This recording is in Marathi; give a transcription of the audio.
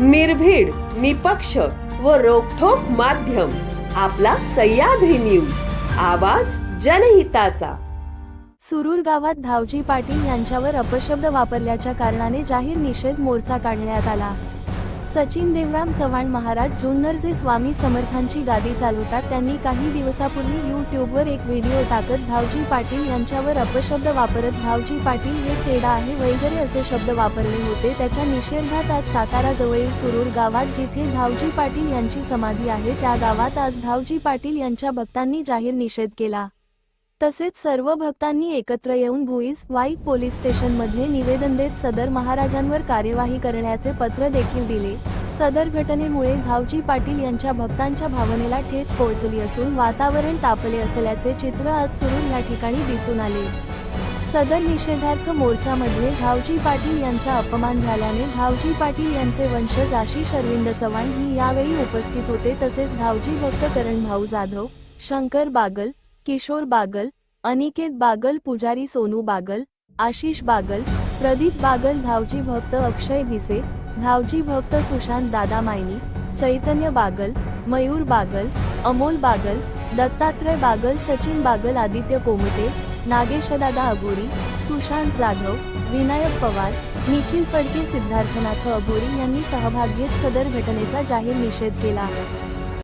निर्भीड निपक्ष व रोखोक माध्यम. आपला सह्याद्री न्यूज. आवाज जनहिताचा. सुरूर गावात धावजी पाटील यांच्यावर अपशब्द वापरल्याच्या कारणाने जाहीर निषेध मोर्चा काढण्यात आला. सचिन देवराम चव्हाण महाराज जुन्नर जे स्वामी समर्थांची गादी चालवतात. त्यांनी काही दिवसापूर्वी यूट्यूबवर एक व्हिडिओ टाकत भावजी पाटील यांच्यावर अपशब्द वापरत भावजी पाटील हे चेडा आहे वगैरे असे शब्द वापरले होते. त्याच्या निषेधात आज सातारा जवळील सुरूर गावात जिथे धावजी पाटील यांची समाधी आहे त्या गावात आज धावजी पाटील यांच्या भक्तांनी जाहीर निषेध केला. तसेच सर्व भक्तांनी एकत्र येऊन भुईस वाई पोलीस स्टेशनमध्ये निवेदन देत सदर महाराजांवर कार्यवाही करण्याचे पत्र देखील दिले. सदर घटनेमुळे धावजी पाटील यांच्या भक्तांच्या भावनेला ठेच पोहोचली असून वातावरण तापले असल्याचे चित्र आज सुरू या ठिकाणी दिसून आले. सदर निषेधार्थ मोर्चामध्ये धावजी पाटील यांचा अपमान झाल्याने धावजी पाटील यांचे वंशज आशिष अरविंद चव्हाण ही यावेळी उपस्थित होते. तसेच धावजी भक्त करण भाऊ जाधव शंकर बागल किशोर बागल अनिकेत बागल पुजारी सोनू बागल आशिष बागल प्रदीप बागल धावजी भक्त अक्षय भिसे धावजी भक्त सुशांत दादा मायनी चैतन्य बागल मयूर बागल अमोल बागल दत्तात्रय बागल सचिन बागल आदित्य कोमटे नागेशदादा अबोरी सुशांत जाधव विनायक पवार निखिल फडके सिद्धार्थनाथ अबोरी यांनी सहभाग घेत सदर घटनेचा जाहीर निषेध केला